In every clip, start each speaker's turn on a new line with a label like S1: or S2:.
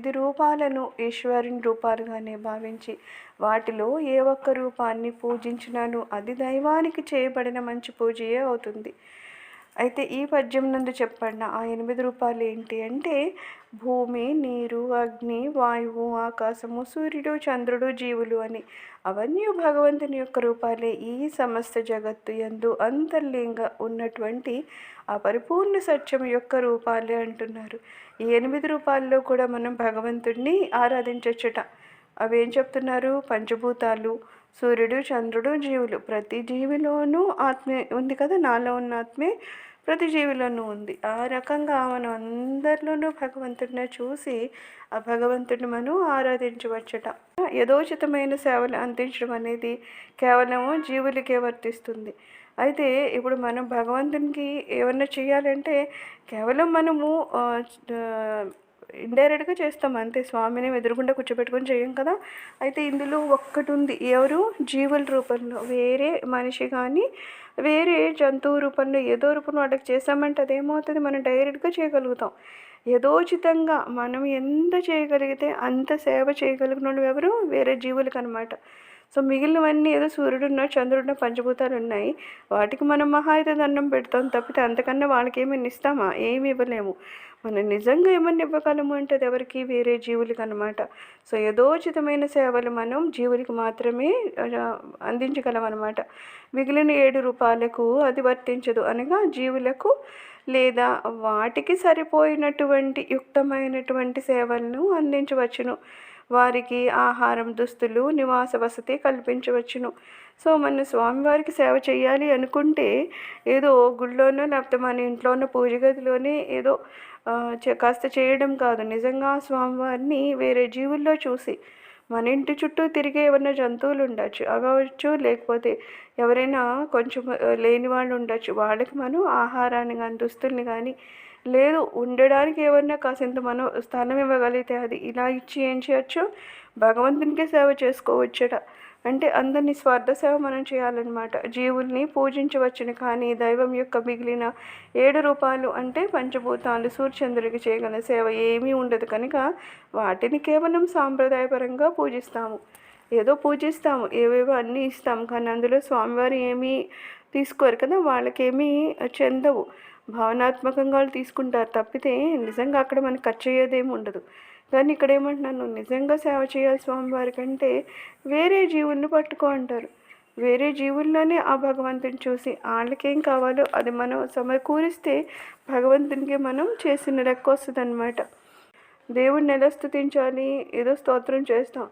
S1: తొమ్మిది రూపాలను ఈశ్వరుని రూపాలుగానే భావించి వాటిలో ఏ ఒక్క రూపాన్ని పూజించినాను అది దైవానికి చేయబడిన మంచి పూజయే అవుతుంది. అయితే ఈ పద్యం నందు చెప్పండి ఆ ఎనిమిది రూపాయలు ఏంటి అంటే భూమి నీరు అగ్ని వాయువు ఆకాశము సూర్యుడు చంద్రుడు జీవులు అని. అవన్నీ భగవంతుని యొక్క రూపాలే. ఈ సమస్త జగత్తు ఎందు అంతర్లీంగా ఉన్నటువంటి ఆ పరిపూర్ణ సత్యం యొక్క రూపాలే అంటున్నారు. ఈ ఎనిమిది రూపాల్లో కూడా మనం భగవంతుడిని ఆరాధించచ్చట. అవి ఏం చెప్తున్నారు? పంచభూతాలు సూర్యుడు చంద్రుడు జీవులు. ప్రతి జీవిలోనూ ఆత్మే ఉంది కదా? నాలో ఉన్న ఆత్మే. ప్రతి జీవిలోనూ ఉంది. ఆ రకంగా మనం అందరిలోనూ భగవంతుడిని చూసి ఆ భగవంతుడిని మనం ఆరాధించవచ్చట. యథోచితమైన సేవలు అందించడం అనేది కేవలము జీవులకే వర్తిస్తుంది. అయితే ఇప్పుడు మనం భగవంతునికి ఏమన్నా చేయాలంటే కేవలం మనము ఇండైరెక్ట్గా చేస్తాం అంతే. స్వామిని ఎదురుగుండా కూర్చోబెట్టుకొని చేయం కదా. అయితే ఇందులో ఒక్కటి ఉంది ఎవరు? జీవుల రూపంలో. వేరే మనిషి కానీ వేరే జంతువు రూపంలో ఏదో రూపంలో వాళ్ళకి చేసామంటే అదేమవుతుంది మనం డైరెక్ట్గా చేయగలుగుతాం. యథోచితంగా మనం ఎంత చేయగలిగితే అంత సేవ చేయగలిగిన వాళ్ళు ఎవరు? వేరే జీవులకు అనమాట సో మిగిలినవన్నీ ఏదో సూర్యుడున్న చంద్రుడున్న పంచభూతాలు ఉన్నాయి వాటికి మనం మహా అయితే దండం పెడతాం తప్పితే అంతకన్నా వాళ్ళకి ఏమైనా ఇస్తామా ఏమి ఇవ్వలేము. మనం నిజంగా ఏమన్నా ఇవ్వగలము అంటే అది ఎవరికి వేరే జీవులకి అనమాట సో యథోచితమైన సేవలు మనం జీవులకి మాత్రమే అందించగలం అనమాట మిగిలిన ఏడు రూపాయలకు అది వర్తించదు అనగా జీవులకు లేదా వాటికి సరిపోయినటువంటి యుక్తమైనటువంటి సేవలను అందించవచ్చును. వారికి ఆహారం దుస్తులు నివాస వసతి కల్పించవచ్చును. సో మన స్వామివారికి సేవ చేయాలి అనుకుంటే ఏదో గుళ్ళోనో లేకపోతే మన ఇంట్లోనో పూజ గదిలోనే ఏదో కాస్త చేయడం కాదు. నిజంగా స్వామివారిని వేరే జీవుల్లో చూసి మన ఇంటి చుట్టూ తిరిగే ఏమన్నా జంతువులు ఉండొచ్చు అవ్వచ్చు లేకపోతే ఎవరైనా కొంచెం లేని వాళ్ళు ఉండొచ్చు. వాళ్ళకి మనం ఆహారాన్ని కానీ దుస్తుల్ని కానీ లేదు ఉండడానికి ఏమన్నా కాసింత మనం స్థానం ఇవ్వగలిగితే అది ఇలా ఇచ్చి ఏం చేయొచ్చు? భగవంతునికే సేవ చేసుకోవచ్చట. అంటే అందరినీ స్వార్థ సేవ మనం చేయాలన్నమాట. జీవుల్ని పూజించవచ్చును కానీ దైవం యొక్క మిగిలిన ఏడు రూపాలు అంటే పంచభూతాలు సూర్యచంద్రుడికి చేయగల సేవ ఏమీ ఉండదు కనుక వాటిని కేవలం సాంప్రదాయపరంగా పూజిస్తాము. ఏదో పూజిస్తాము ఏవేవో అన్నీ ఇస్తాం కానీ అందులో స్వామివారు ఏమీ తీసుకోరు కదా వాళ్ళకేమీ చెందవు. భావనాత్మకంగా వాళ్ళు తీసుకుంటారు. తప్పితే నిజంగా అక్కడ మనకు ఖర్చు అయ్యేదేమి ఉండదు. కానీ ఇక్కడ ఏమంటున్నాను నిజంగా సేవ చేయాలి స్వామివారి కంటే వేరే జీవుల్ని పట్టుకో అంటారు. వేరే జీవుల్లోనే ఆ భగవంతుని చూసి వాళ్ళకేం కావాలో అది మనం సమకూరిస్తే భగవంతునికి మనం చేసిన లెక్క వస్తుంది అనమాట దేవుడిని ఎలా స్తుతించాలి ఏదో స్తోత్రం చేస్తాం.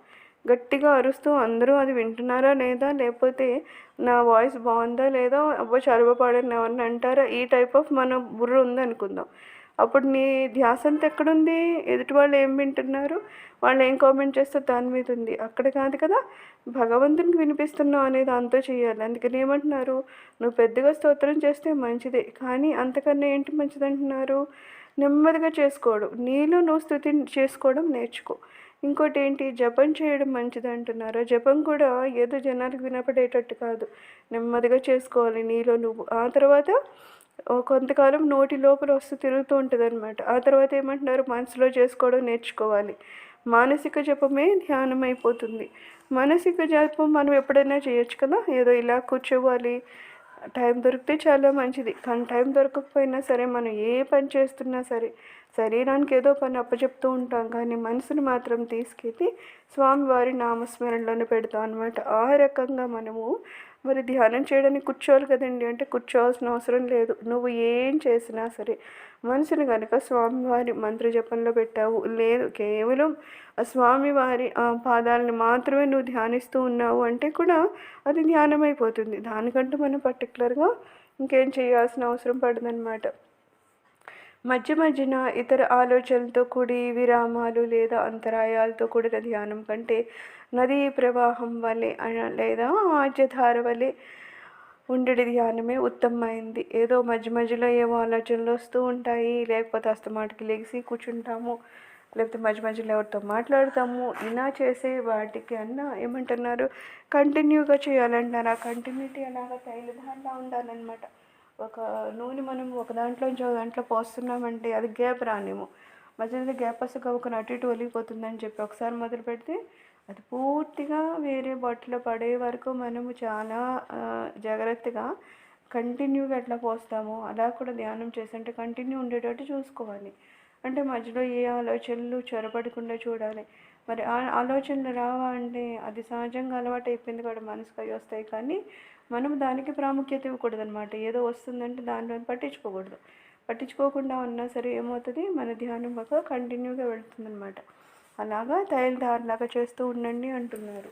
S1: గట్టిగా అరుస్తూ అందరూ అది వింటున్నారా లేదా? లేకపోతే నా వాయిస్ బాగుందా లేదా? అబ్బో చదవపాడని ఎవరిని అంటారా? ఈ టైప్ ఆఫ్ మన బుర్ర ఉంది అనుకుందాం. అప్పుడు నీ ధ్యాస అంతా ఎక్కడుంది? ఎదుటి వాళ్ళు ఏం వింటున్నారు? వాళ్ళు ఏం కామెంట్ చేస్తే దాని మీద ఉంది. అక్కడ కాదు కదా? భగవంతునికి వినిపిస్తున్నావు అనేది అంతా చేయాలి. అందుకని ఏమంటున్నారు? నువ్వు పెద్దగా స్తోత్రం చేస్తే మంచిదే. కానీ అంతకన్నా ఏంటి మంచిది అంటున్నారు నెమ్మదిగా చేసుకోవడం. నీలో నువ్వు స్థుతి చేసుకోవడం నేర్చుకో. ఇంకోటి ఏంటి జపం చేయడం మంచిది అంటున్నారు? జపం కూడా ఏదో జనానికి వినపడేటట్టు కాదు. నెమ్మదిగా చేసుకోవాలి నీలో నువ్వు. ఆ తర్వాత కొంతకాలం నోటి లోపల వస్తూ తిరుగుతూ ఉంటుంది అనమాట ఆ తర్వాత ఏమంటున్నారు? మనసులో చేసుకోవడం నేర్చుకోవాలి. మానసిక జపమే ధ్యానం అయిపోతుంది మానసిక జపం మనం ఎప్పుడైనా చేయొచ్చు కదా? ఏదో ఇలా కూర్చోవాలి. టైం దొరికితే చాలా మంచిది. కానీ టైం దొరకకపోయినా సరే మనం ఏ పని చేస్తున్నా సరే శరీరానికి ఏదో పని అప్పచెప్తూ ఉంటాం కానీ మనసుని మాత్రం తీసుకెళ్ళి స్వామివారి నామస్మరణలోనే పెడతాం అనమాట ఆ రకంగా మనము మరి ధ్యానం చేయడానికి కూర్చోవాలి కదండి. అంటే కూర్చోవాల్సిన అవసరం లేదు. నువ్వు ఏం చేసినా సరే మనసుని కనుక స్వామివారి మంత్ర జపంలో పెట్టావు. లేదు కేవలం ఆ స్వామివారి ఆ పాదాలని మాత్రమే నువ్వు ధ్యానిస్తూ ఉన్నావు అంటే కూడా అది ధ్యానం అయిపోతుంది దానికంటూ మనం పర్టికులర్గా ఇంకేం చేయాల్సిన అవసరం పడదనమాట మధ్య మధ్యన ఇతర ఆలోచనలతో కూడి విరామాలు లేదా అంతరాయాలతో కూడిన ధ్యానం కంటే నదీ ప్రవాహం వలె లేదా ఆజ్యధార వలె ఉండడి ధ్యానమే ఉత్తమమైంది. ఏదో మధ్య మధ్యలో ఏవో ఆలోచనలు వస్తూ ఉంటాయి. లేకపోతే అస్తమాటికి లెగిసి కూర్చుంటాము. లేకపోతే మధ్య మధ్యలో ఎవరితో మాట్లాడతాము. ఇలా చేసే వాటికి అన్న ఏమంటున్నారు? కంటిన్యూగా చేయాలంటారా? కంటిన్యూటీ అలాగా తైలధాన్లా ఉండాలన్నమాట. ఒక నూనె మనం ఒక దాంట్లో నుంచి ఒక దాంట్లో పోస్తున్నామంటే అది గ్యాప్ రానేమో. మధ్యలో గ్యాప్ వస్తే ఒక అటు ఇటు ఒలిగిపోతుందని చెప్పి ఒకసారి మొదలు పెడితే అది పూర్తిగా వేరే బట్టలో పడే వరకు మనము చాలా జాగ్రత్తగా కంటిన్యూగా ఎట్లా పోస్తామో అలా కూడా ధ్యానం చేస్తుంటే కంటిన్యూ ఉండేటట్టు చూసుకోవాలి. అంటే మధ్యలో ఏ ఆలోచనలు చొరబడకుండా చూడాలి. మరి ఆ ఆలోచనలు రావా అంటే అది సహజంగా అలవాటు అయిపోయింది కూడా మనసుకు అవి వస్తాయి. కానీ మనం దానికి ప్రాముఖ్యత ఇవ్వకూడదు అనమాట ఏదో వస్తుందంటే దానిలో పట్టించుకోకూడదు. పట్టించుకోకుండా ఉన్నా సరే ఏమవుతుంది? మన ధ్యానం ఒక కంటిన్యూగా వెళుతుందనమాట అలాగా తైలధారలాగా చేస్తూ ఉండండి అంటున్నారు.